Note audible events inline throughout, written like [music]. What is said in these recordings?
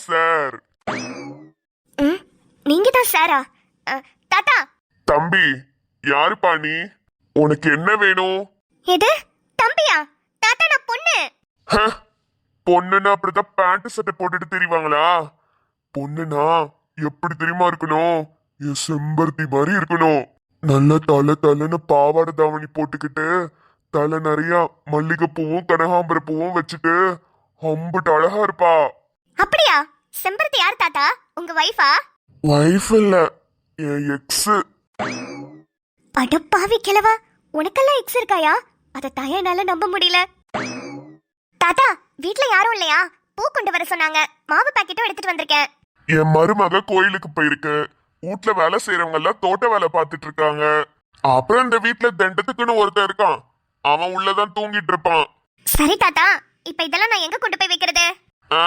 தான் சார். நீங்க தான் சாரா? தாத்தா. தம்பி யாருப்பா நீ? உனக்கு என்ன வேணும்? எது? தம்பியா? தாத்தா நான் பொண்ணு பொண்ணுன்னா அப்படிதான் பேண்ட் சட்டை போட்டுட்டு தெரிவாங்களா? பொண்ணுனா எப்படி தெரியுமா இருக்கணும்? என் செம்பருத்தி மாதிரி இருக்கணும். நல்ல தலை தலைன்னு பாவாடை தாவணி போட்டுக்கிட்டு தலை நிறைய மல்லிகைப்பூவும் கனகாம்பர பூவும் வச்சுட்டு அம்புட்டு அழகா இருப்பா. அப்படியா? செம்பருத்தி யார் தாத்தா? உங்க வைஃபா வைஃப் இல்ல என் எக்ஸ் அடப்பாவி கிழவா உனக்கெல்லாம் எக்ஸ் இருக்காயா? அத தாயா என்னால நம்ப முடியல. தாத்தா வீட்ல யாரும் இல்லையா? பூ கொண்டு வர சொன்னாங்க. மாவு பாக்கெட்டும் எடுத்துட்டு வந்திருக்கேன். என் மருமக கோயிலுக்கு போயிருக்கு. வீட்ல வேலை செய்யறவங்க எல்லாம் தோட்ட வேலை பார்த்துட்டு இருக்காங்க. அப்புறம் இந்த வீட்ல தண்டத்துக்குன்னு ஒருத்தன் இருக்கான். அவன் உள்ளதான் தூங்கிட்டு இருப்பான். சரி தாத்தா இப்ப இதெல்லாம் நான் எங்க கொண்டு போய் வைக்கிறது? ஆ?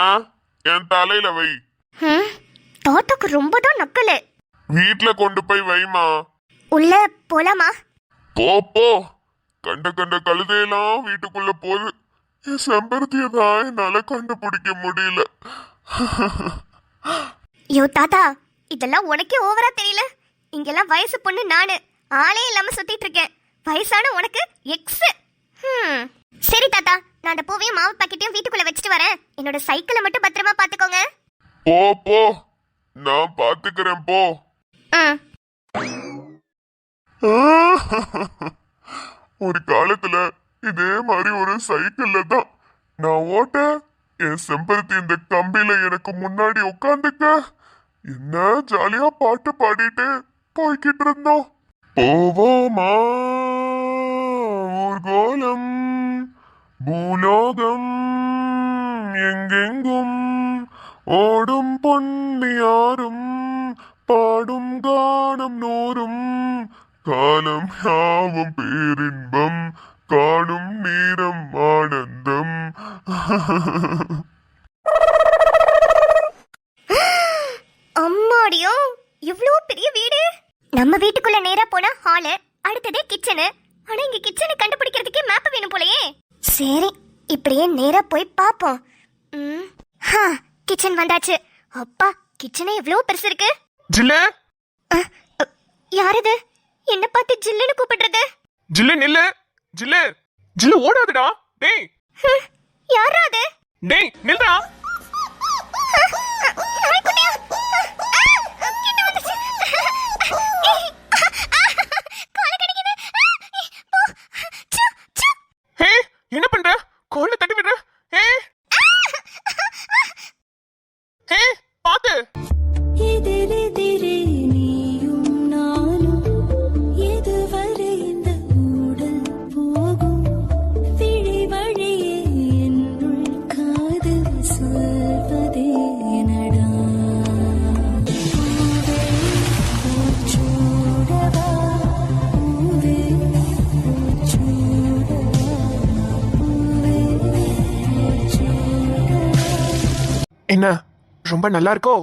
என் தலையில வை. தாத்தாக்கு ரொம்ப தான் நக்கலு. வீட்ல கொண்டு போய் வைமா. உள்ள போலாமா? போ போ. கண்ட கண்ட கழுதையெல்லாம் வீட்டுக்குள்ள போகுது என் செம்பருத்தியை தான் என்னால கண்டுபிடிக்க முடியல. ஐயோ தாத்தா இதெல்லாம் உனக்கே ஓவரா தெரியல. இங்கெல்லாம் வயசு பொண்ணு நானு. ஆளே இல்லாம சுத்திட்டு இருக்கேன். வயசான உனக்கு எக்ஸ் நான் அந்த பூவையும் மாவு பாக்கெட்டையும் வீட்டுக்குள்ள வச்சுட்டு வரேன். என்னோட சைக்கிளை மட்டும் பத்திரமா பாத்துக்கோங்க. போ போ. நான் பாத்துக்கிறேன் போ. [laughs] ஒரு காலத்துல இதே மாதிரி ஒரு சைக்கிள்ல தான் நான் ஓட்ட என் செம்பருத்தி இந்த கம்பியில எனக்கு முன்னாடி உட்காந்துக்க. என்ன ஜாலியா பாட்டு பாடிட்டு போய்கிட்டு இருந்தோம். போவோமா ஊர்கோலம்? பூலோகம் எங்கெங்கும் ஓடும் பொன்னியாரும் பாடும் கானம் நூறும். காலம் யாவும் பேரின்பம் காணும் நேரம் ஆனந்தம். அம்மாடியோ இவ்ளோ பெரிய வீடு? நம்ம வீட்டுக்குள்ள நேரா போனா ஹாலு அடுத்தது கிச்சனு ஆனா இங்க கிச்சனை கண்டுபிடிக்கிறதுக்கே மேப் வேணும் போலயே. சரி இப்படியே நேரா போய் பாப்போம். ம். ஹா கிச்சன் வந்தாச்சு. அப்பா கிச்சனே இவ்ளோ பெருசு இருக்கு. ஜில்லு? அ, யாரது? என்ன பார்த்து ஜில்லுன்னு கூப்பிடுறது. ஜில்லு நில்லு. ஜில்லு. ஜில்லு ஓடாதடா. டேய். யாரா அது? டேய் நில்றா. என்ன ரொம்ப நல்லா இருக்கோ?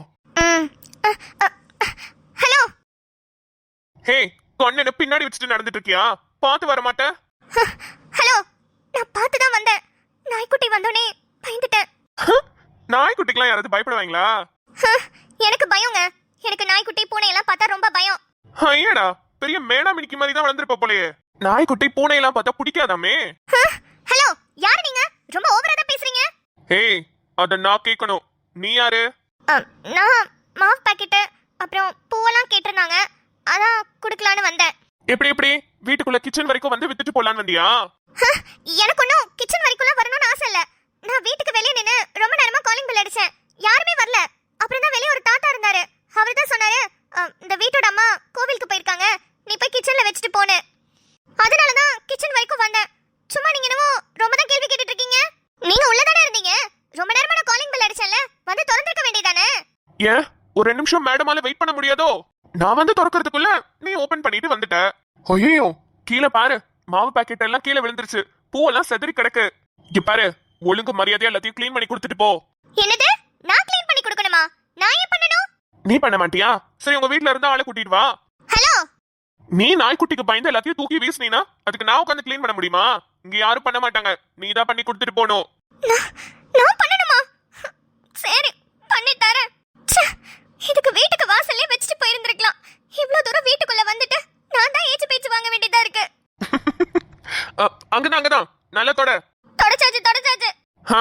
ஹலோ. ஹே கொன்னு பின்னாடி வச்சுட்டு நடந்துட்டு இருக்கியா? பார்த்து வர மாட்டேன் ஹலோ நான் பார்த்து தான் வந்தேன். நாய்க்குட்டி வந்தோடனே பயந்துட்டேன். நாய்க்குட்டிக்கெல்லாம் யாராவது பயப்படுவாங்களா? எனக்கு பயங்க. எனக்கு நாய்க்குட்டி பூனையெல்லாம் பார்த்தா ரொம்ப பயம். ஐயடா பெரிய மேடா மினிக்கு மாதிரி தான் வளர்ந்துருப்ப போலயே. நாய்க்குட்டி பூனையெல்லாம் பார்த்தா பிடிக்காதாமே? ஹலோ யார் நீங்க? ரொம்ப ஓவரா தான் பேசுறீங்க. ஹே அத நான் கேட்கணும். நீ யாரு? நான் மாவு பாக்கெட்டு அப்புறம் பூவெல்லாம் கேட்டிருந்தாங்க. அதான் கொடுக்கலான்னு வந்தேன். எப்படி எப்படி? வீட்டுக்குள்ள கிச்சன் வரைக்கும் வந்து வித்துட்டு போலான்னு வந்தியா? எனக்கு ஒன்றும் கிச்சன் வரைக்கும்லாம் வரணும்னு ஆசை இல்லை. நான் வீட்டுக்கு வெளியே நின்று ரொம்ப நேரமா காலிங் பெல் அடிச்சேன். யாருமே வரல. அப்புறம் தான் வெளியே ஒரு தாத்தா இருந்தாரு. அவர் தான் சொன்னாரு "அ, இந்த வீட்டோட அம்மா கோவிலுக்கு போயிருக்காங்க. நீ போய் கிச்சன்ல வச்சுட்டு போனு அதனால தான் கிச்சன் வரைக்கும் வந்தேன். சும்மா நீங்க என்னவோ ரொம்ப தான் கேள்வி கேட்டுட்டு இருக்கீங்க. நீங்க உள்ளதானே இருந்தீங்க? ரொம்ப நேரமா நான் காலிங் பெல் அடிச்சேன்ல. வந்து திறந்திருக்க வேண்டியதானே? ஏன்? ஒரு ரெண்டு நிமிஷம் மேடமால வெயிட் பண்ண முடியாதோ? நான் வந்து திறக்கறதுக்குள்ள நீ ஓபன் பண்ணிட்டு வந்துட்ட. ஐயோ கீழே பாரு. மாவு பாக்கெட் எல்லாம் கீழே விழுந்துருச்சு. பூவெல்லாம் செதறி கிடக்கு. இங்க பாரு ஒழுங்கு மரியாதையா எல்லாத்தையும் க்ளீன் பண்ணி கொடுத்துட்டு போ. என்னது? நான் க்ளீன் பண்ணி கொடுக்கணுமா? நான் ஏன் பண்ணணும்? நீ பண்ண மாட்டியா? சரி உங்க வீட்ல இருந்து ஆளை கூட்டிட்டு வா. ஹலோ? நீ நாய்க்குட்டிக்கு பயந்து எல்லாத்தையும் தூக்கி வீசுனீனா அதுக்கு நான் உட்காந்து க்ளீன் பண்ண முடியுமா? இங்க யாரும் பண்ண மாட்டாங்க. நீ தான் பண்ணி கொடுத்துட்டு போகணும் நான் பண்ணணுமா? சரி பண்ணி தரேன். இதுக்கு வீட்டுக்கு வாசல்லே வச்சுட்டு போயிருந்திருக்கலாம். இவ்ளோ தூரம் வீட்டுக்குள்ள வந்துட்டு நான் தான் ஏச்சு பேச்சு வாங்க வேண்டியதா இருக்கு. அங்கதான் அங்கதான். நல்ல தொட. தொடச்சாச்சு தொடச்சாச்சு. ஆ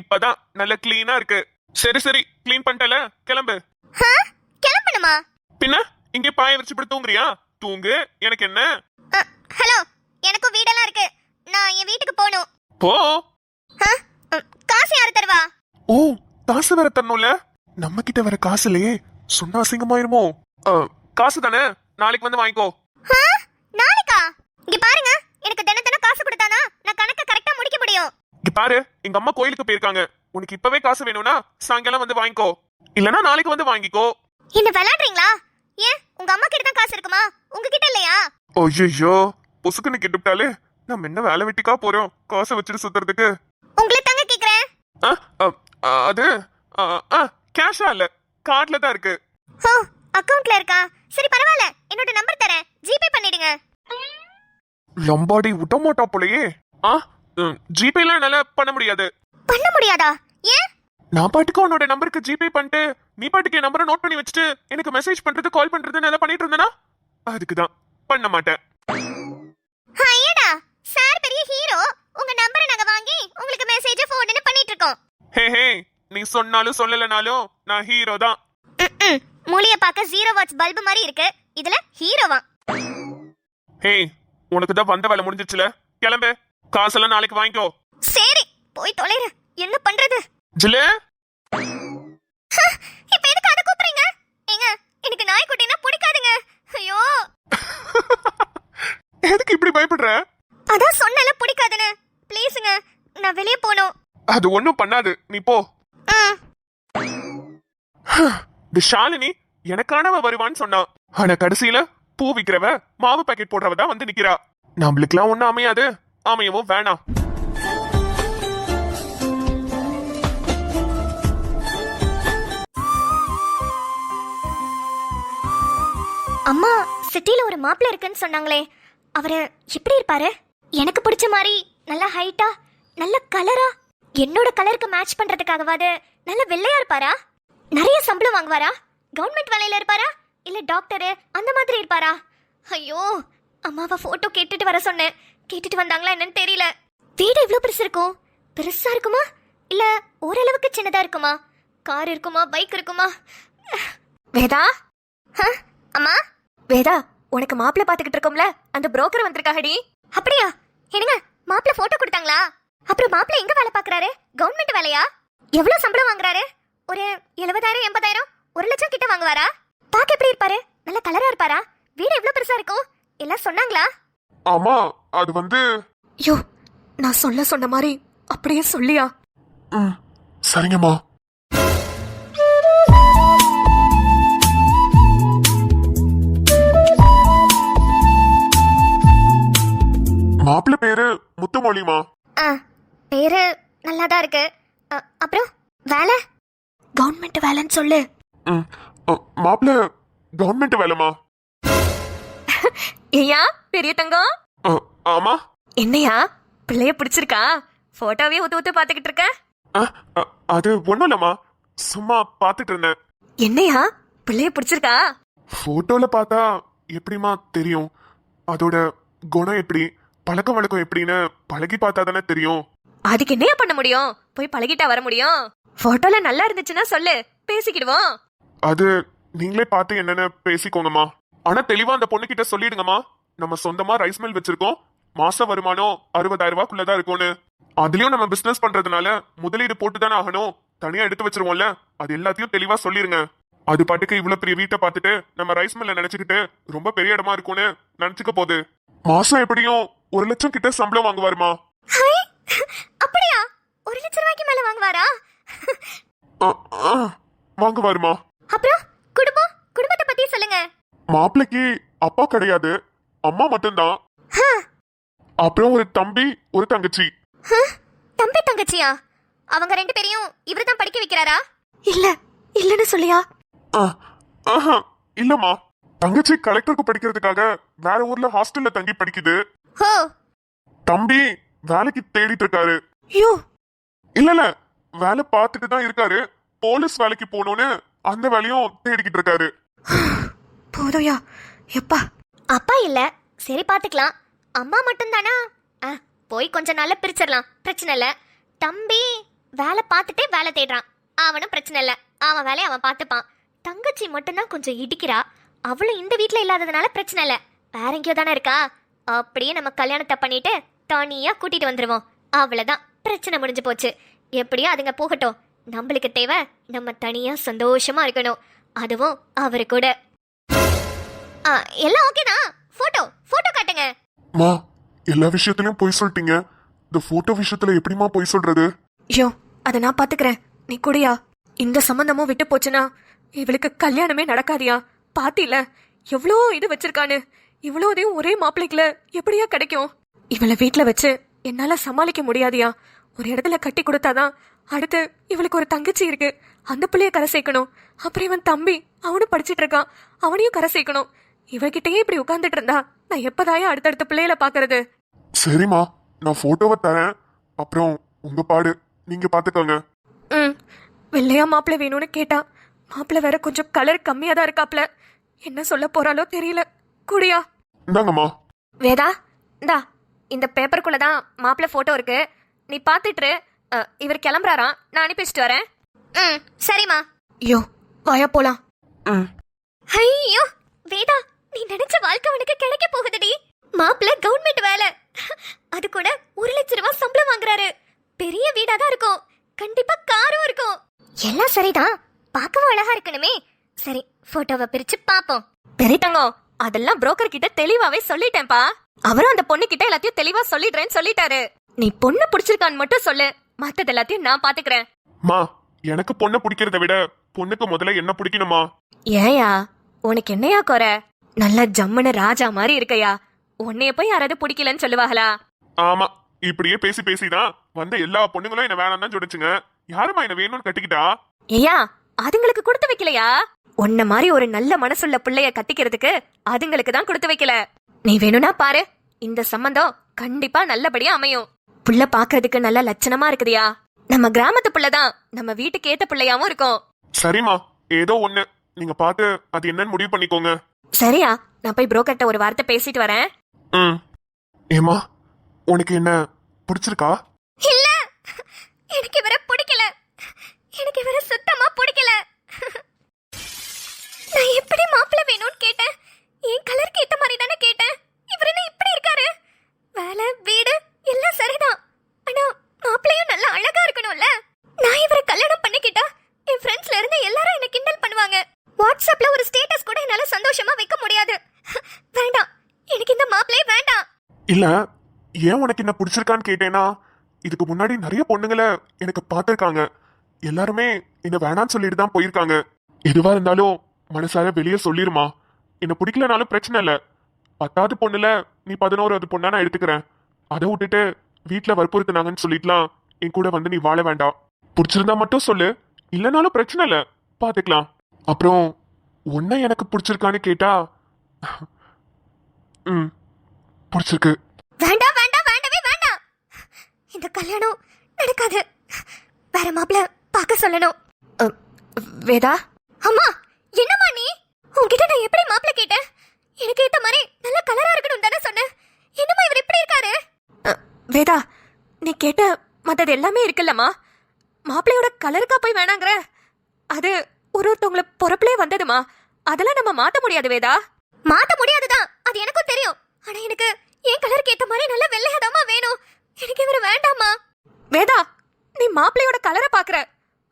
இப்பதான் நல்ல கிளீனா இருக்கு. சரி சரி க்ளீன் பண்ணிட்டல கிளம்பு. கிளம்பணுமா? பின்ன இங்கே பாய விரிச்சு படுத்து தூங்குறியா? தூங்கு எனக்கு என்ன? ஹலோ எனக்கும் வீடெல்லாம் இருக்கு. நான் என் வீட்டுக்கு போகணும். போ. காசு யாரு தருவா? ஓ காசு வேற தரணும்ல? நம்ம கிட்ட வர காசு இல்லையே. சொன்னா அசிங்கமாயிருமோ? காசு தானே? நாளைக்கு வந்து வாங்கிக்கோ. நாளைக்கா? இங்க பாருங்க எனக்கு தின தினம் காசு கொடுத்தாதான் நான் கணக்க கரெக்டா முடிக்க முடியும். இங்க பாரு எங்க அம்மா கோயிலுக்கு போயிருக்காங்க. உனக்கு இப்பவே காசு வேணும்னா சாயங்காலம் வந்து வாங்கிக்கோ. இல்லனா நாளைக்கு வந்து வாங்கிக்கோ. என்ன விளையாடுறீங்களா? ஏன் உங்க அம்மா கிட்ட தான் காசு இருக்குமா? உங்ககிட்ட இல்லையா? ஐயோ பொசுக்குன்னு கெட்டுவிட்டாலே நம்ம என்ன வேலை வெட்டிக்கா போறோம்? காசை வச்சுட்டு சுத்துறதுக்கு. உங்களை ஆ, அ, அது ஆ, ஆ கேஷா இல்ல கார்ட்ல தான் இருக்கு. ஓ அக்கவுண்ட்ல இருக்கா? சரி பரவாயில்ல. என்னோட நம்பர் தரேன். ஜிபே பண்ணிடுங்க. லம்பாடி விட மாட்டா போலயே. ஆ ம், ஜிபேல என்னால பண்ண முடியாது. பண்ண முடியாதா? ஏன்? நான் பாட்டுக்கு உன்னோட நம்பருக்கு ஜிபே பண்ணிட்டு நீ பாட்டுக்கு என் நம்பரை நோட் பண்ணி வச்சுட்டு எனக்கு மெசேஜ் பண்றது கால் பண்றது நல்லா பண்ணிட்டு இருந்தனா? அதுக்கு தான். பண்ண மாட்டேன். ஐயடா சார் பெரிய ஹீரோ உங்க நம்பரை வாங்கி உங்களுக்கு மெசேஜ் ஃபோன்னு பண்ணிட்டு இருக்கோம் ஹே ஹே நீ சொன்னாலும் சொல்லலனாலும் நான் ஹீரோ தான். மூலிய பார்க்க ஜீரோ வாட்ச் பல்பு மாதிரி இருக்கு. இதுல ஹீரோவா ஹே உனக்கு தான் வந்த வேலை முடிஞ்சிச்சுல. கிளம்பு. காசெல்லாம் நாளைக்கு வாங்கிக்கோ. சரி போய் தொலைற என்ன பண்றது? ஜிலே ஹ, இப்ப எதுக்கு அத கூப்பிடுறீங்க? ஏங்க எனக்கு நாய்க்குட்டினா பிடிக்காதுங்க. ஐயோ. [laughs] எதுக்கு இப்படி பயப்படுற? அதான் சொன்னல பிடிக்காதுன்னு. நான் வெளியே போகணும் அது ஒண்ணும் பண்ணாது. நீ போ. இந்த ஷாலினி எனக்கானவ வருவான்னு சொன்னான் ஆனா கடைசியில பூ விக்கிறவ மாவு பாக்கெட் போடுறவ தான் வந்து நிக்கிறா. நம்மளுக்குலாம் ஒண்ணும் அமையாது. அமையவும் வேணாம். அம்மா சிட்டில ஒரு மாப்பிள்ள இருக்குன்னு சொன்னாங்களே. அவரு எப்படி இருப்பாரு? எனக்கு பிடிச்ச மாதிரி நல்ல ஹைட்டா நல்ல கலரா என்னோட கலருக்கு மேட்ச் பண்றதுக்காகவாது நல்ல வெள்ளையா இருப்பாரா? நிறைய சம்பளம் வாங்குவாரா? கவர்மெண்ட் வேலையில இருப்பாரா? இல்ல டாக்டரு அந்த மாதிரி இருப்பாரா? ஐயோ அம்மாவை போட்டோ கேட்டுட்டு வர சொன்னேன். கேட்டுட்டு வந்தாங்களா என்னன்னு தெரியல. வீடு எவ்வளோ பெருசு இருக்கும் பெருசா இருக்குமா? இல்ல ஓரளவுக்கு சின்னதா இருக்குமா? கார் இருக்குமா? பைக் இருக்குமா? வேதா? ஹ, அம்மா? வேதா உனக்கு மாப்பிள்ள பாத்துக்கிட்டு இருக்கோம்ல? அந்த புரோக்கர் வந்திருக்காடி அப்படியா? என்னங்க மாப்பிள்ள போட்டோ கொடுத்தாங்களா? அப்புறம் மாப்பிள்ள எங்க வேலை பாக்குறாரு கவர்மெண்ட் வேலையா? எவ்வளவு சம்பளம் வாங்குறாரு? ஒரு எழுபதாயிரம் எண்பதாயிரம் ஒரு லட்சம் கிட்ட வாங்குவாரா? பாக்க எப்படி இருப்பாரு? நல்ல கலரா இருப்பாரா? வீடு எவ்வளவு பெருசா இருக்கும்? எல்லாம் சொன்னாங்களா? ஆமா அது வந்து ஐயோ நான் சொல்ல சொன்ன மாதிரி அப்படியே சொல்லியா? ம், சரிங்கம்மா. மாப்பிள்ள பேரு முத்துமொழிமா ஆ பேரு நல்லா தான் இருக்கு. அ, அப்புறம் வேலை? கவர்மெண்ட் வேலைன்னு சொல்லு. மாப்பிள்ள கவர்மெண்ட் வேலைமா [laughs] ஏயா பெரிய தங்கம். அ, ஆமா. என்னையா பிள்ளைய பிடிச்சிருக்கா? போட்டோவே ஊத்து ஊத்து பாத்துக்கிட்டு இருக்க? அ, அ, அது ஒண்ணும் இல்லம்மா. சும்மா பார்த்துட்டு இருந்தேன். என்னையா பிள்ளைய பிடிச்சிருக்கா? போட்டோல பார்த்தா எப்படிமா தெரியும்? அதோட குணம் எப்படி? பழக்க வழக்கம் எப்படின்னு பழகி பார்த்தா தானே தெரியும். அதுக்கு என்னையா பண்ண முடியும்? போய் பழகிட்டா வர முடியும்? போட்டோல நல்லா இருந்துச்சுன்னா சொல்லு. பேசிக்கிடுவோம். அது நீங்களே பார்த்து என்னன்னு பேசிக்கோங்கம்மா. ஆனா தெளிவா அந்த பொண்ணுகிட்ட சொல்லிடுங்கம்மா. நம்ம சொந்தமா ரைஸ் மில் வச்சிருக்கோம். மாச வருமானம் அறுபதாயிரம் ரூபாய்க்குள்ளதான் இருக்கும்னு. அதுலயும் நம்ம பிசினஸ் பண்றதுனால முதலீடு போட்டு தானே ஆகணும். தனியா எடுத்து வச்சிருவோம்ல. அது எல்லாத்தையும் தெளிவா சொல்லிருங்க. அது பாட்டுக்கு இவ்வளவு பெரிய வீட்டை பார்த்துட்டு நம்ம ரைஸ் மில்ல நினைச்சுக்கிட்டு ரொம்ப பெரிய இடமா இருக்கும்னு நினைச்சுக்க போகுது. மாசம் எப்படியும் ஒரு லட்சம் கிட்ட சம்பளம் வாங்குவாருமா. அப்படியா? ஒரு லட்சம் ரூபாய்க்கு மேல வாங்குவாரா? வாங்குவாருமா. அப்புறம் குடும்பம்? குடும்பத்தை பத்தி சொல்லுங்க. மாப்பிள்ளைக்கு அப்பா கிடையாது அம்மா மட்டும்தான். ஹ, அப்புறம் ஒரு தம்பி ஒரு தங்கச்சி. ஹ, தம்பி தங்கச்சியா? அவங்க ரெண்டு பேரையும் இவர் தான் படிக்க வைக்கிறாரா? இல்ல இல்லன்னு சொல்லியா? ஆ, ஆஹா, இல்லம்மா. தங்கச்சி கலெக்டருக்கு படிக்கிறதுக்காக வேற ஊர்ல ஹாஸ்டல்ல தங்கி படிக்குது. ஹோ. தம்பி வேலைக்கு தேடிட்டு இருக்காரு. ஐயோ. இல்ல இல்ல. வேலை பார்த்துட்டு தான் இருக்காரு. போலீஸ் வேலைக்கு போகணும்னு அந்த வேலையும் தேடிக்கிட்டு இருக்காரு. [sighs] போதும்யா. எப்பா. அப்பா இல்ல. சரி பாத்துக்கலாம். அம்மா மட்டும்தானா? ஆ போய் கொஞ்ச நாள்ல பிரிச்சிடலாம். பிரச்சனை இல்ல. தம்பி வேலை பார்த்துட்டே வேலை தேடுறான். அவனும் பிரச்சனை இல்ல. அவன் வேலையை அவன் பார்த்துப்பான். தங்கச்சி மட்டும்தான் கொஞ்சம் இடிக்கிறா. அவளும் இந்த வீட்ல இல்லாததுனால பிரச்சனை இல்ல. வேற எங்கேயோ தானே இருக்கா? அப்படியே நம்ம கல்யாணத்தை பண்ணிட்டு தனியா கூட்டிட்டு வந்துருவோம். அவ்வளவுதான். பிரச்சனை முடிஞ்சு போச்சு. எப்படியோ அதுங்க போகட்டும். நம்மளுக்கு தேவை நம்ம தனியா சந்தோஷமா இருக்கணும். அதுவும் அவரு கூட. ஆ, எல்லாம் ஓகேனா போட்டோ போட்டோ காட்டுங்க. மா எல்லா விஷயத்துலயும் பொய் சொல்லிட்டீங்க. இந்த போட்டோ விஷயத்துல எப்படிமா பொய் சொல்றது? ஐயோ அதை நான் பாத்துக்கிறேன். நீ கூடயா. இந்த சம்பந்தமும் விட்டு போச்சுன்னா இவளுக்கு கல்யாணமே நடக்காதியா? பாத்தில எவ்வளோ இது வச்சிருக்கானு. இவ்வளோ இதையும் ஒரே மாப்பிள்ளைக்குல எப்படியா கிடைக்கும்? இவளை வீட்ல வச்சு என்னால சமாளிக்க முடியாதியா? ஒரு இடத்துல கட்டி கொடுத்தாதான் அடுத்து இவளுக்கு ஒரு தங்கச்சி இருக்கு. அந்த பிள்ளைய கரை சேர்க்கணும். அப்புறம் இவன் தம்பி அவனும் படிச்சிட்டு இருக்கான் அவனையும் கரை சேர்க்கணும். இவகிட்டயே இப்படி உட்கார்ந்துட்டு இருந்தா நான் எப்பதாயா அடுத்தடுத்த பிள்ளைகளை பாக்குறது சரிம்மா நான் போட்டோவை தரேன். அப்புறம் உங்க பாடு. நீங்க பாத்துக்கோங்க ம் வெள்ளையா மாப்பிள்ளை வேணும்னு கேட்டா மாப்பிள்ளை வேற கொஞ்சம் கலர் கம்மியா தான் இருக்காப்ல. என்ன சொல்ல போறாளோ தெரியல. குடியா. இந்தாங்கம்மா. வேதா இந்தா. இந்த பேப்பருக்குள்ள தான் மாப்பிள்ளை போட்டோ இருக்கு. நீ பாத்துட்டு அ, இவர் கிளம்புறாராம். நான் அனுப்பி வச்சுட்டு வரேன். ம் சரிம்மா. ஐயோ வாயா போலாம். ம் ஐயோ வேதா நீ நினைச்ச வாழ்க்கை உனக்கு கிடைக்க போகுதுடி. மாப்பிள்ள கவர்மெண்ட் வேலை. அது கூட ஒரு லட்ச ரூபாய் சம்பளம் வாங்குறாரு. பெரிய வீடா தான் இருக்கும். கண்டிப்பா காரும் இருக்கும். எல்லாம் சரிதான். பார்க்கவும் அழகா இருக்கணுமே. சரி போட்டோவை பிரிச்சு பாப்போம் பெரிய தங்கம் அதெல்லாம் புரோக்கர் கிட்ட தெளிவாவே சொல்லிட்டேன்ப்பா. அவரும் அந்த பொண்ணு கிட்ட எல்லாத்தையும் தெளிவா சொல்லிடுறேன்னு சொல்லிட்டாரு. நீ பொண்ணு பிடிச்சிருக்கான்னு மட்டும் சொல்லு. மத்தது எல்லாத்தையும் நான் பாத்துக்கிறேன். மா எனக்கு பொண்ணை பிடிக்கிறத விட பொண்ணுக்கு முதல்ல என்ன பிடிக்கணுமா? ஏயா உனக்கு என்னையா குறை? நல்ல ஜம்முன்னு ராஜா மாதிரி இருக்கையா? உன்னைய போய் யாராவது பிடிக்கலன்னு சொல்லுவாங்களா? ஆமா இப்படியே பேசி பேசிதான் வந்த எல்லா பொண்ணுங்களும் என்ன வேணாம் தான் சொல்லிச்சுங்க யாருமா என்ன வேணும்னு கட்டிக்கிட்டா? ஐயா அதுங்களுக்கு கொடுத்து வைக்கலையா? உன்ன மாதிரி ஒரு நல்ல மனசுள்ள பிள்ளைய கட்டிக்கிறதுக்கு அதுங்களுக்கு தான் கொடுத்து வைக்கல. நீ வேணும்னா பாரு. இந்த சம்பந்தம் கண்டிப்பா நல்லபடியா அமையும். புள்ள பாக்குறதுக்கு நல்ல லட்சணமா இருக்குதியா. நம்ம கிராமத்து புள்ள தான் நம்ம வீட்டுக்கு ஏத்த பிள்ளையாவும் இருக்கும். சரிம்மா. ஏதோ ஒண்ணு. நீங்க பார்த்து அது என்னன்னு முடிவு பண்ணிக்கோங்க. சரியா. நான் போய் புரோக்கர்ட்ட ஒரு வார்த்தை பேசிட்டு வரேன். ம். ஏமா உனக்கு என்ன பிடிச்சிருக்கா? இல்ல. எனக்கு இவரை பிடிக்கல. எனக்கு இவரை சுத்தமா பிடிக்கல. நான் எப்படி மாப்பிள்ளை வேணும்னு கேட்டேன்? என் கலருக்கு ஏத்த மாதிரி தானே கேட்டேன். என்ன இப்படி இருக்காரு? வேலை வீடு எல்லாம் சரிதான். ஆனா மாப்பிள்ளையும் நல்லா அழகா இருக்கணும்ல? நான் இவரை கல்யாணம் பண்ணிக்கிட்டா என் ஃப்ரெண்ட்ஸ்ல இருந்து எல்லாரும் என்ன கிண்டல் பண்ணுவாங்க. வாட்ஸ்அப்ல ஒரு ஸ்டேட்டஸ் கூட என்னால சந்தோஷமா வைக்க முடியாது. [laughs] வேண்டாம். எனக்கு இந்த மாப்பிள்ளையே வேண்டாம். இல்ல ஏன் உனக்கு என்ன பிடிச்சிருக்கான்னு கேட்டேனா? இதுக்கு முன்னாடி நிறைய பொண்ணுங்களை எனக்கு பார்த்துருக்காங்க. எல்லாருமே என்ன வேணான்னு சொல்லிட்டு தான் போயிருக்காங்க. எதுவா இருந்தாலும் மனசார வெளியே சொல்லிருமா. என்ன பிடிக்கலனாலும் பிரச்சனை இல்லை. பத்தாவது பொண்ணுல நீ பதினோராவது பொண்ணா நான் எடுத்துக்கிறேன். அதை விட்டுட்டு வீட்டுல வற்புறுத்தினாங்கன்னு சொல்லிட்டுலாம் என் கூட வந்து நீ வாழ வேண்டாம். பிடிச்சிருந்தா மட்டும் சொல்லு. இல்லைனாலும் பிரச்சனை இல்ல. பாத்துக்கலாம். அப்புறம் உன்னை எனக்கு பிடிச்சிருக்கான்னு கேட்டா ம் பிடிச்சிருக்கு. வேண்டாம் வேண்டாம் வேண்டவே வேண்டாம். இந்த கல்யாணம் நடக்காது. வேற மாப்பிள்ள பார்க்க சொல்லணும். வேதா? அம்மா என்னம்மா நீ? உன்கிட்ட நான் எப்படி மாப்பிள்ள கேட்டேன் எனக்கு ஏத்த மாதிரி நல்ல கலரா இருக்கணும் தானே சொன்னேன் என்னம்மா இவர் இப்படி இருக்காரு அ, வேதா நீ கேட்ட மத்தது எல்லாமே இருக்குல்லம்மா. மாப்பிள்ளையோட கலருக்கா போய் வேணாங்கிற. அது ஒரு ஒருத்தவங்கள பொறப்புலே வந்ததுமா. அதெல்லாம் நம்ம மாத்த முடியாது வேதா மாத்த முடியாதுதான். அது எனக்கும் தெரியும். ஆனா எனக்கு என் கலருக்கு ஏத்த மாதிரி நல்ல வெள்ளையாதாம்மா வேணும். எனக்கு இவர் வேண்டாம்மா. வேதா நீ மாப்பிள்ளையோட கலரை பாக்குற.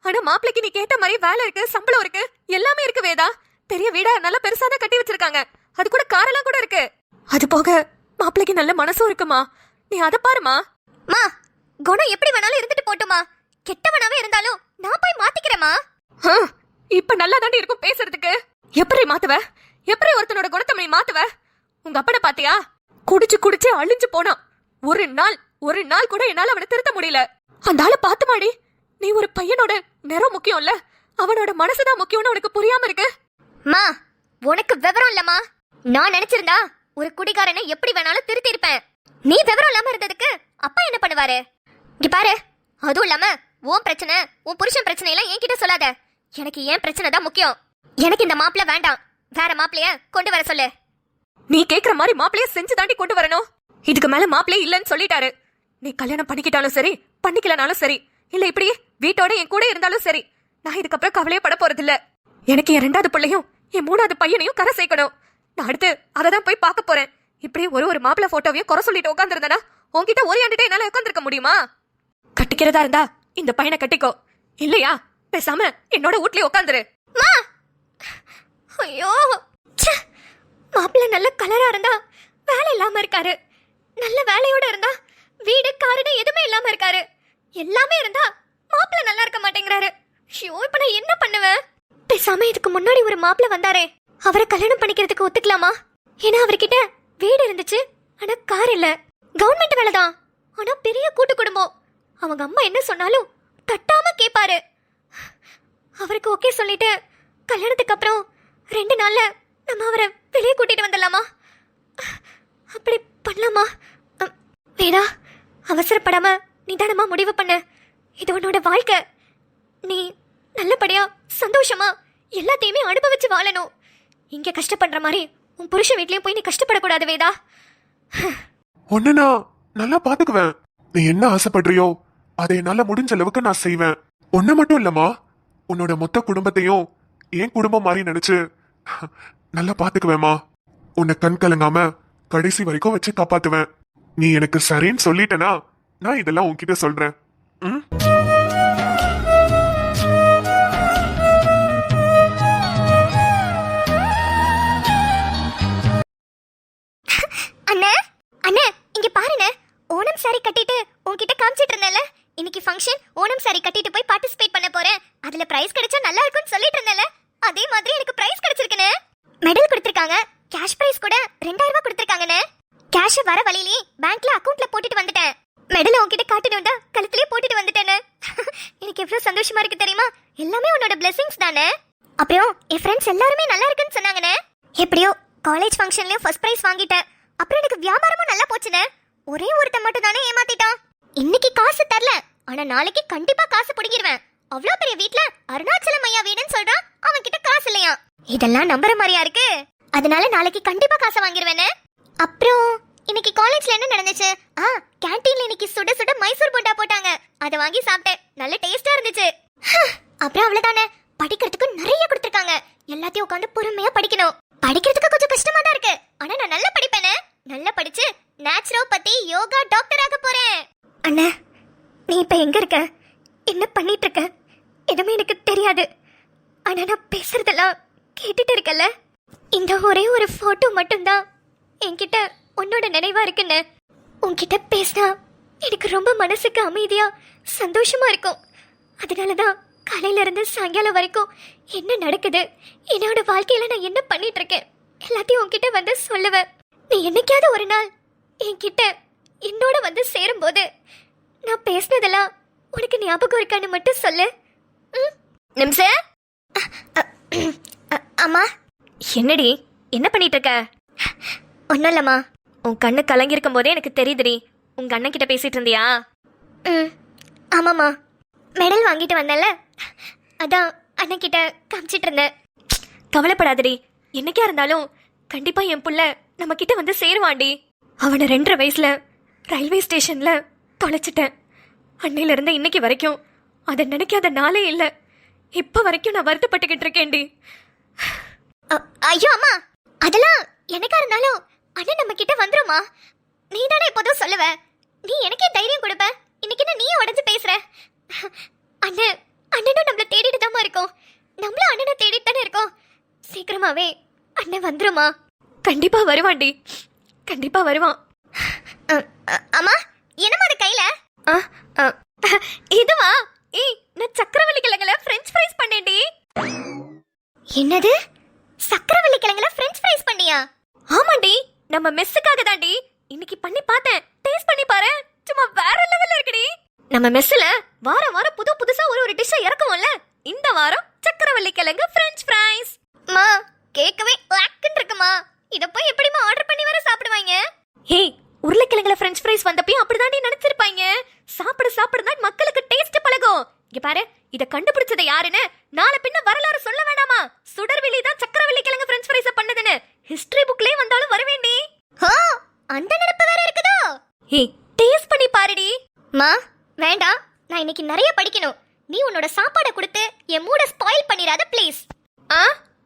ஆனா மாப்பிள்ளைக்கு நீ கேட்ட மாதிரி வேலை இருக்கு சம்பளம் இருக்கு எல்லாமே இருக்கு வேதா பெரிய வீடா நல்லா பெருசா தான் கட்டி வச்சிருக்காங்க. அது கூட காரெல்லாம் கூட இருக்கு. அது போக மாப்பிள்ளைக்கு நல்ல மனசும் இருக்குமா. நீ அதை பாருமா. மா குணம் எப்படி வேணாலும் இருந்துட்டு போட்டுமா. கெட்டவனாவே இருந்தாலும் நான் போய் மாத்திக்கிறேம்மா. ஆ, இப்ப நல்லா தாண்டி இருக்கும் பேசுறதுக்கு. எப்படி மாத்துவ? எப்படி ஒருத்தனோட குணத்தை நீ மாத்துவ? உங்க அப்பனை பாத்தியா? குடிச்சு குடிச்சு அழிஞ்சு போனான். ஒரு நாள் ஒரு நாள் கூட என்னால அவனை திருத்த முடியல. அந்த ஆளை பார்த்து மாடி நீ ஒரு பையனோட நிறம் முக்கியம் இல்ல அவனோட மனசுதான் முக்கியம்னு உனக்கு புரியாம இருக்கு. மா உனக்கு விவரம் இல்லம்மா. நான் நினைச்சிருந்தா ஒரு குடிகாரனை எப்படி வேணாலும் திருத்தி இருப்பேன் நீ விவரம் இல்லாம இருந்ததுக்கு அப்பா என்ன பண்ணுவாரு? இங்க பாரு அதுவும் இல்லாம உன் பிரச்சனை உன் புருஷன் பிரச்சனை எல்லாம் என்கிட்ட சொல்லாத. எனக்கு ஏன் பிரச்சனை தான் முக்கியம். எனக்கு இந்த மாப்பிள்ள வேண்டாம். வேற மாப்பிளைய கொண்டு வர சொல்லு. நீ கேக்குற மாதிரி மாப்பிளைய செஞ்சு தாண்டி கொண்டு வரணும். இதுக்கு மேல மாப்பிளைய இல்லைன்னு சொல்லிட்டாரு. நீ கல்யாணம் பண்ணிக்கிட்டாலும் சரி பண்ணிக்கலனாலும் சரி இல்ல இப்படியே வீட்டோட என் கூட இருந்தாலும் சரி நான் இதுக்கப்புறம் கவலையே பட போறதில்ல. எனக்கு என் ரெண்டாவது பிள்ளையும் என் மூணாவது பையனையும் கரை சேர்க்கணும். நான் அடுத்து அதை தான் போய் பார்க்க போறேன். இப்படியே ஒரு ஒரு மாப்பிள்ள போட்டோவையும் குறை சொல்லிட்டு உட்காந்துருந்தனா உன்கிட்ட ஓரியாண்டுட்டு என்னால உட்காந்துருக்க முடியுமா? கட்டிக்கிறதா இருந்தா இந்த பையனை கட்டிக்கோ. இல்லையா? பேசாம என்னோட வீட்லயே உட்காந்துரு ஐயோ! மாப்பிள்ள நல்ல கலரா இருந்தா வேலை இல்லாம இருக்காரு. நல்ல வேலையோட இருந்தா வீடு காருன்னு எதுவுமே இல்லாம இருக்காரு. எல்லாமே இருந்தா மாப்பிள நல்லா இருக்க மாட்டேங்கிறாரு. ஐயோ இப்ப நான் என்ன பண்ணுவேன்? பேசாம இதுக்கு முன்னாடி ஒரு மாப்பிள்ள வந்தாரே. அவரை கல்யாணம் பண்ணிக்கிறதுக்கு ஒத்துக்கலாமா? ஏன்னா அவர்கிட்ட வீடு இருந்துச்சு ஆனா கார் இல்ல. கவர்மெண்ட் வேலை தான் ஆனா பெரிய கூட்டு குடும்பம். அவங்க அம்மா என்ன சொன்னாலும் தட்டாம கேப்பாரு. அவருக்கு ஓகே சொல்லிட்டு கல்யாணத்துக்கு அப்புறம் ரெண்டு நாள்ல நம்ம அவரை வெளியே கூட்டிட்டு வந்துடலாமா? அப்படி பண்ணலாமா? வேணா வேதா அவசரப்படாம நிதானமா முடிவு பண்ணு. இது உன்னோட வாழ்க்கை. நீ நல்லபடியா சந்தோஷமா எல்லாத்தையுமே அனுபவிச்சு வாழணும். இங்க கஷ்டப்படுற மாதிரி உன் புருஷ வீட்லயும் போய் நீ கஷ்டப்படக்கூடாது வேதா. உன்னை நான் நல்லா பாத்துக்குவேன். நீ என்ன ஆசைப்படுறியோ அதை என்னால முடிஞ்ச அளவுக்கு நான் செய்வேன். உன்னை மட்டும் இல்லம்மா உன்னோட மொத்த குடும்பத்தையும் என் குடும்பம் மாதிரி நினைச்சு நல்லா பாத்துக்குவேம்மா. உன்னை கண் கலங்காம கடைசி வரைக்கும் வச்சு காப்பாத்துவேன். நீ எனக்கு சரின்னு சொல்லிட்டனா நான் இதெல்லாம் உன்கிட்ட சொல்றேன். ம்? ஓணம் சாரி கட்டிட்டு உன்கிட்ட காமிச்சிட்டு இருந்தேன்ல. இன்னைக்கு ஃபங்க்ஷன் ஓணம் சாரி கட்டிட்டு போய் பார்ட்டிசிபேட் பண்ண போறேன். அதுல பிரைஸ் கிடைச்சா நல்லா இருக்கும்னு சொல்லிட்டு இருந்தேன்ல. அதே மாதிரி எனக்கு பிரைஸ் கிடைச்சிருக்குண்ணே மெடல் கொடுத்திருக்காங்க. கேஷ் பிரைஸ் கூட ரெண்டாயிரம் ரூபாய் கொடுத்திருக்காங்கண்ணே கேஷ் வர வழியிலே பேங்க்ல அக்கவுண்ட்ல போட்டுட்டு வந்துட்டேன். மெடல் உன்கிட்ட காட்டணும்டா கழுத்துலயே போட்டுட்டு வந்துட்டேன்னு. [laughs] எனக்கு எவ்வளவு சந்தோஷமா இருக்கு தெரியுமா? எல்லாமே உன்னோட பிளெஸிங்ஸ் தானே. அப்புறம் என் ஃப்ரெண்ட்ஸ் எல்லாருமே நல்லா இருக்குன்னு சொன்னாங்கண்ணே எப்படியோ காலேஜ் ஃபங்க்ஷன்லயும் ஃபர்ஸ்ட் பிரைஸ் வாங்கிட்டேன். அப்புறம் எனக்கு வியாபாரமும் நல்லா போச்சுண்ணே ஒரே ஒருத்தன் மட்டும் தானே ஏமாத்திட்டான்? இன்னைக்கு காசு தரல. ஆனா நாளைக்கு கண்டிப்பா காசு பிடிக்கிடுவேன் அவ்வளோ பெரிய வீட்ல அருணாச்சலம் ஐயா வீடுன்னு சொல்றான். அவன் கிட்ட காசு இல்லையா? இதெல்லாம் நம்புற மாதிரியா இருக்கு? அதனால நாளைக்கு கண்டிப்பா காசை வாங்கிடுவேனே அப்புறம் இன்னைக்கு காலேஜ்ல என்ன நடந்துச்சு? ஆ கேண்டீன்ல இன்னைக்கு சுட சுட மைசூர் போண்டா போட்டாங்க. அதை வாங்கி சாப்பிட்டேன். நல்ல டேஸ்டா இருந்துச்சு. அப்புறம் அவ்வளவுதானே. படிக்கிறதுக்கு நிறைய கொடுத்துருக்காங்க. எல்லாத்தையும் உட்காந்து பொறுமையா படிக்கணும். படிக்கிறதுக்கு கொஞ்சம் கஷ்டமா தான் இருக்கு. ஆனா நான் நல்லா படிப்பேனே. நல்லா படிச்சு நேச்சுரோபதி யோகா டாக்டர் ஆக போறேன். அண்ணா நீ இப்ப எங்க இருக்க? என்ன பண்ணிட்டு இருக்க? எதுவுமே எனக்கு தெரியாது. ஆனா நான் பேசுறதெல்லாம் கேட்டுட்டு இருக்கல இந்த ஒரே ஒரு போட்டோ மட்டும்தான் என்கிட்ட உன்னோட நினைவா இருக்குன்னு. உன்கிட்ட பேசினா எனக்கு ரொம்ப மனசுக்கு அமைதியா சந்தோஷமா இருக்கும். அதனாலதான் காலையில இருந்து சாயங்காலம் வரைக்கும் என்ன நடக்குது? என்னோட வாழ்க்கையில நான் என்ன பண்ணிட்டு இருக்கேன்? எல்லாத்தையும் உன்கிட்ட வந்து சொல்லுவேன் நீ என்னைக்காவது ஒரு நாள் என்கிட்ட என்னோட வந்து சேரும்போது நான் பேசினதெல்லாம் உனக்கு ஞாபகம் இருக்கான்னு மட்டும் சொல்லு. நிம்ச? அம்மா? என்னடி? என்ன பண்ணிட்டு இருக்க ஒன்றும் இல்லைம்மா உன் கண்ணு கலங்கியிருக்கும் போதே எனக்கு தெரியுதுடி. உங்க அண்ணன் கிட்ட பேசிட்டு இருந்தியா? ம். ஆமாம்மா. மெடல் வாங்கிட்டு வந்தேன்ல. அதான் அண்ணன் கிட்ட காமிச்சிட்டு இருந்தேன். கவலைப்படாதடி. என்னைக்கா இருந்தாலும் கண்டிப்பா என் புள்ள நம்ம கிட்ட வந்து சேருவாண்டி அவனை ரெண்டரை வயசுல ரயில்வே ஸ்டேஷன்ல தொலைச்சிட்டேன். அன்னையில இருந்து இன்னைக்கு வரைக்கும் அதை நினைக்காத நாளே இல்லை. இப்ப வரைக்கும் நான் வருத்தப்பட்டுக்கிட்டு இருக்கேன்டி. ஐயோ அம்மா! அதெல்லாம் எனக்கா இருந்தாலும் அண்ணன் நம்ம கிட்ட வந்துருமா? நீ தானே எப்போதும் சொல்லுவ. நீ எனக்கே தைரியம் கொடுப்ப. இன்னைக்கு என்ன நீயே உடஞ்சு பேசுற? அண்ணன் அண்ணனும் நம்மள தேடிட்டு தாமா இருக்கோம். நம்மளும் அண்ணனை தேடிட்டு தானே இருக்கோம். சீக்கிரமாவே அண்ணன் வந்துருமா? கண்டிப்பா வருவான்டி. கண்டிப்பா வருவான். அம்மா என்னமா அது கையில? இதுவா? ஏய் நான் சக்கரவள்ளி கிழங்குல ஃப்ரெஞ்ச் ஃப்ரைஸ் பண்ணேன்டி. என்னது? சக்கரவள்ளி கிழங்குல ஃப்ரெஞ்ச் ஃப்ரைஸ் பண்ணியா? ஆமாண்டி நம்ம மெஸ்ஸுக்காக தாண்டி. இன்னைக்கு பண்ணி பார்த்தேன். டேஸ்ட் பண்ணி பாரு. சும்மா வேற லெவல்ல இருக்குடி. நம்ம மெஸ்ல வாரம் வாரம் புது புதுசா ஒரு ஒரு டிஷ்ஷை இறக்குவோம்ல. இந்த வாரம் சக்கரவள்ளி கிழங்கு ஃப்ரெஞ்ச் ஃப்ரைஸ் மா கேட்கவே இருக்குமா? இத போய் எப்படிமா ஆர்டர் பண்ணி வர சாப்பிடுவாங்க? ஹே உருளைக்கிழங்குல ஃப்ரெஞ்ச் ஃப்ரைஸ் வந்தப்பயும் அப்படிதாண்டி நினைச்சிருப்பாங்க. சாப்பிட சாப்பிட மக்களுக்கு டேஸ்ட் பழகும். இங்க பாரு இத கண்டுபிடிச்சது யாருன்னு நாளை பின்ன வரலாறு சொல்ல வேணாமா? சுடர்வெளி தான் சக்கரவள்ளி கிழங்கு ஃப்ரெஞ்ச் ஃப்ரைஸ பண்ணதுன்னு. ஹிஸ்டரி புக்லயே வந்தாலும் வரவேண்டி. ஹோ அந்த நினைப்பு வேற இருக்குதோ? ஹே டேஸ்ட் பண்ணி பாருடி. மா வேண்டாம். நான் இன்னைக்கு நிறைய படிக்கணும். நீ உன்னோட சாப்பாடை கொடுத்து என் மூட ஸ்பாயில் பண்ணிராத ப்ளீஸ் ஆ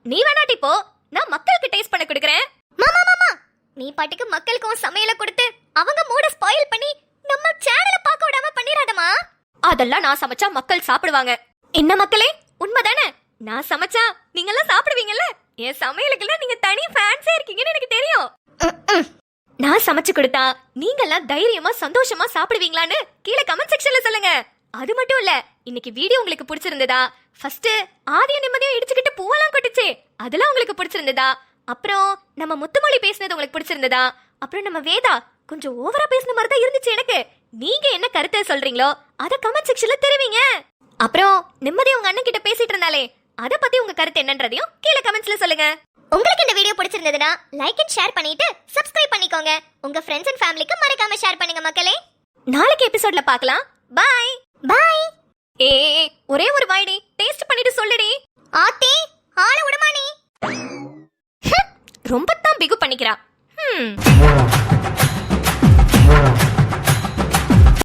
நீ வேணாட்டி போ. நான் மக்களுக்கு டேஸ்ட் பண்ண கொடுக்குறேன். மாமா மாமா நீ பாட்டுக்கு மக்களுக்கும் சமையல கொடுத்து அவங்க மூட ஸ்பாயில் பண்ணி நம்ம சேனலை பார்க்க விடாம பண்ணிராதமா அதெல்லாம் நான் சமைச்சா மக்கள் சாப்பிடுவாங்க. என்ன மக்களே? உண்மைதானே? நான் சமைச்சா நீங்க எல்லாம் சாப்பிடுவீங்கல்ல? என் சமையலுக்குலாம் நீங்க தனி ஃபேன்ஸே இருக்கீங்கன்னு எனக்கு தெரியும். நான் சமைச்சு கொடுத்தா நீங்க எல்லாம் தைரியமா சந்தோஷமா சாப்பிடுவீங்களான்னு கீழே கமெண்ட் செக்ஷன்ல சொல்லுங்க. அது மட்டும் இல்ல இன்னைக்கு வீடியோ உங்களுக்கு பிடிச்சிருந்ததா? ஃபர்ஸ்ட் ஆதிய நிம்மதியும் இடிச்சுக்கிட்டு பூவெல்லாம் கொட்டுச்சு அதெல்லாம் உங்களுக்கு பிடிச்சிருந்ததா? அப்புறம் நம்ம முத்துமொழி பேசுனது உங்களுக்கு பிடிச்சிருந்ததா? அப்புறம் நம்ம வேதா கொஞ்சம் ஓவரா பேசின மாதிரி தான் இருந்துச்சு எனக்கு. நீங்க என்ன கருத்தை சொல்றீங்களோ அத கமெண்ட் செக்ஷன்ல தெரிவிங்க. அப்புறம் நிம்மதி உங்க அண்ணன் கிட்ட பேசிட்டு இருந்தாலே அத பத்தி உங்க கருத்து என்னன்றதையும் கீழே கமெண்ட்ஸ்ல சொல்லுங்க. உங்களுக்கு இந்த வீடியோ பிடிச்சிருந்ததுன்னா லைக் அண்ட் ஷேர் பண்ணிட்டு சப்ஸ்கிரைப் பண்ணிக்கோங்க. உங்க ஃப்ரெண்ட்ஸ் அண்ட் ஃபேமிலிக்கு மறக்காம ஷேர் பண்ணுங்க மக்களே. நாளைக்கு எபிசோட்ல பார்க்கலாம். பாய் பாய். ஏ ஒரே ஒரு வாய்டி. டேஸ்ட் பண்ணிட்டு சொல்லுடி. ஆத்தி ஆள விடமா நீ? ரொம்ப தான் பிகு பண்ணிக்கிறா.